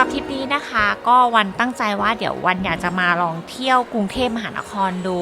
รอบทริปนี้นะคะ ก็วันตั้งใจว่าเดี๋ยววันอยากจะมาลองเที่ยวกรุงเทพมหานครดู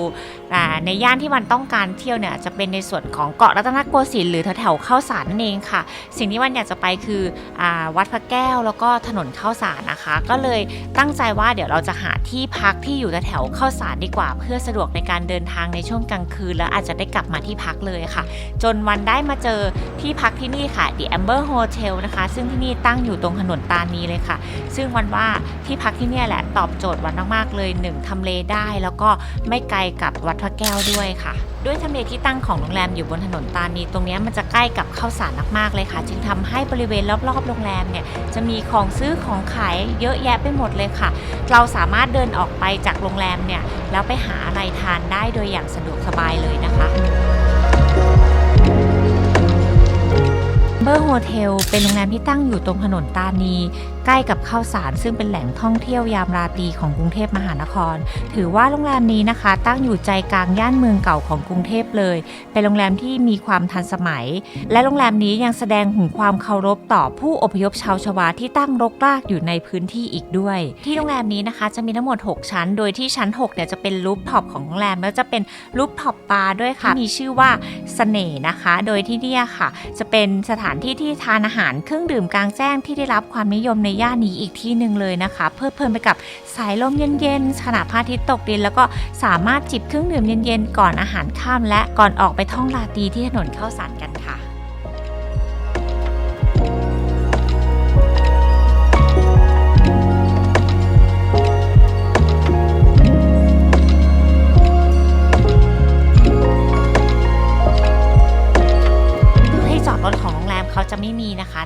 อ่ในย่านที่วันต้องการเที่ยวเนี่ยจะเป็นในส่วนของเกาะรัตนโกสินทร์หรือแถวๆเข้าวสารนั่นเองค่ะ สิ่งที่วันอยากจะไปคืออวัดพระแก้วแล้วก็ถนนเข้าวสารนะคะ ก็เลยตั้งใจว่าเดี๋ยวเราจะหาที่พักที่อยู่แถวๆเข้าวสารดีกว่า เพื่อสะดวกในการเดินทางในช่วงกลางคืน แล้วอาจจะได้กลับมาที่พักเลยค่ะ จนวันได้มาเจอที่พักที่นี่ค่ะ The Amber Hotel นะคะ ซึ่งที่นี่ตั้งอยู่ตรงถนนตานีเลยค่ะซึ่งวันว่าที่พักที่เนี่ยแหละตอบโจทย์วันมากๆเลยหนึ่งทำเลได้แล้วก็ไม่ไกลกับวัดพระแก้วด้วยค่ะ ด้วยทำเลที่ตั้งของโรงแรมอยู่บนถนนตานีตรงเนี้ยมันจะใกล้กับข้าวสารมากๆเลยค่ะ จึงทำให้บริเวณรอบๆโรงแรมเนี่ยจะมีของซื้อของขายเยอะแยะไปหมดเลยค่ะ เราสามารถเดินออกไปจากโรงแรมเนี่ยแล้วไปหาอะไรทานได้โดยอย่างสะดวกสบายเลยนะคะ เบอร์โฮเทล เป็นโรงแรมที่ตั้งอยู่ตรงถนนตานี ใกล้กับข้าวสาร ซึ่งเป็นแหล่งท่องเที่ยวยามราตรีของกรุงเทพมหานคร ถือว่าโรงแรมนี้นะคะ ตั้งอยู่ใจกลางย่านเมืองเก่าของกรุงเทพเลย เป็นโรงแรมที่มีความทันสมัย และโรงแรมนี้ยังแสดงถึงความเคารพต่อผู้อพยพชาวชวาที่ตั้งรกรากอยู่ในพื้นที่อีกด้วย ที่โรงแรมนี้นะคะ จะมีทั้งหมด 6 ชั้น โดยที่ชั้น6เนี่ยจะเป็นรูปท็อปของโรงแรมแล้วจะเป็นรูปท็อปบาร์ด้วยค่ะมีชื่อว่าเสน่ห์นะคะ โดยที่เนี่ยค่ะ จะเป็นสถานที่ที่ทานอาหารเครื่องดื่มกลางแจ้งที่ได้รับความนิยมในย่านนี้อีกที่หนึ่งเลยนะคะ เพลิดเพลินไปกับสายลมเย็นๆขณะพระอาทิตย์ตกดิน แล้วก็สามารถจิบเครื่องดื่มเย็นๆก่อนอาหารค่ำและก่อนออกไปท่องราตรีที่ถนนเข้าสารกันค่ะ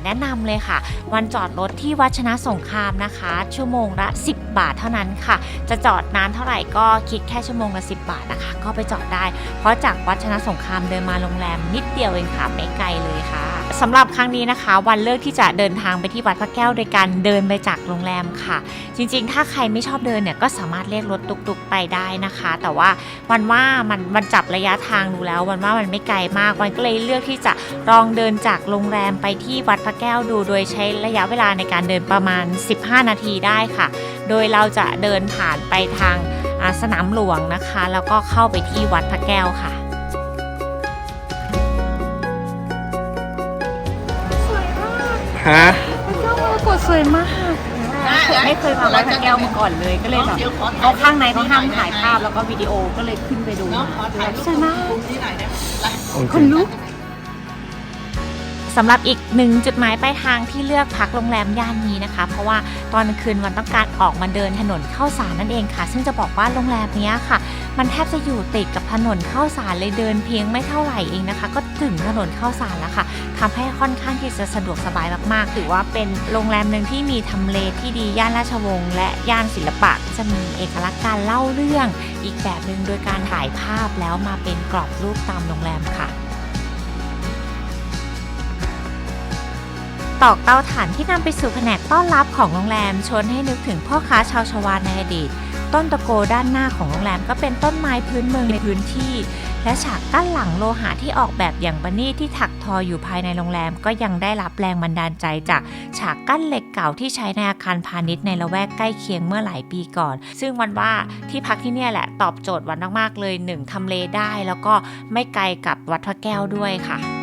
แนะนำเลยค่ะ วันจอดรถที่วัชนะสงครามนะคะ ชั่วโมงละ 10 บาทเท่านั้นค่ะ จะจอดนานเท่าไหร่ก็คิดแค่ชั่วโมงละ10 บาทนะคะ ก็ไปจอดได้ เพราะจากวัชนะสงครามเดินมาโรงแรมนิดเดียวเองค่ะไม่ไกลเลยค่ะ สำหรับครั้งนี้นะคะ วันเลือกที่จะเดินทางไปที่วัดพระแก้วโดยการเดินไปจากโรงแรมค่ะ จริงๆ ถ้าใครไม่ชอบเดินเนี่ยก็สามารถเรียกรถตุกๆไปได้นะคะ แต่ว่าวันว่ามันมันจับระยะทางดูแล้ว วันว่ามันไม่ไกลมากวันก็เลยเลือกที่จะลองเดินจากโรงแรมไปที่วัดพระแก้วดู โดยใช้ระยะเวลาในการเดินประมาณ 15 นาทีได้ค่ะ โดยเราจะเดินผ่านไปทางสนามหลวงนะคะ แล้วก็เข้าไปที่วัดพระแก้วค่ะ ฮะเจ้ามรกตสวยมากไม่เคยมาวัดพระแก้วมาก่อนเลยก็เลยแบบเอาข้างในเขาห้ามถ่ายภาพแล้วก็วิดีโอก็เลยขึ้นไปดูสวยมากคนลุกสำหรับอีกหนึ่งจุดหมายปลายทางที่เลือกพักโรงแรมย่านนี้นะคะ เพราะว่าตอนกลางคืนวันต้องการออกมาเดินถนนเข้าสารนั่นเองค่ะ ซึ่งจะบอกว่าโรงแรมเนี้ยค่ะมันแทบจะอยู่ติดกับถนนเข้าสารเลยเดินเพียงไม่เท่าไหร่เองนะคะ ก็ถึงถนนเข้าสารแล้วค่ะทำให้ค่อนข้างที่จะสะดวกสบายมากๆ ถือว่าเป็นโรงแรมหนึ่งที่มีทำเลที่ดีย่านราชวงศ์และย่านศิลปะจะมีเอกลักษณ์การเล่าเรื่อง อีกแบบหนึ่งโดยการถ่ายภาพแล้วมาเป็นกรอบรูปตามโรงแรมค่ะตอกเตาถ่านที่นำไปสู่แผนกต้อนรับของโรงแรมชวนให้นึกถึงพ่อค้าชาวชวาในอดีต ต้นตะโกด้านหน้าของโรงแรมก็เป็นต้นไม้พื้นเมืองในพื้นที่ และฉากด้นหลังโลหะที่ออกแบบอย่างประณีตที่ถักทออยู่ภายในโรงแรม ก็ยังได้รับแรงบันดาลใจจากฉากกั้นเหล็กเก่าที่ใช้ในอาคารพาณิชย์ในละแวกใกล้เคียงเมื่อหลายปีก่อน ซึ่งวันว่าที่พักที่นี่แหละตอบโจทย์วันมากๆเลยหนึ่งทำเลได้ แล้วก็ไม่ไกลกับวัดพระแก้วด้วยค่ะ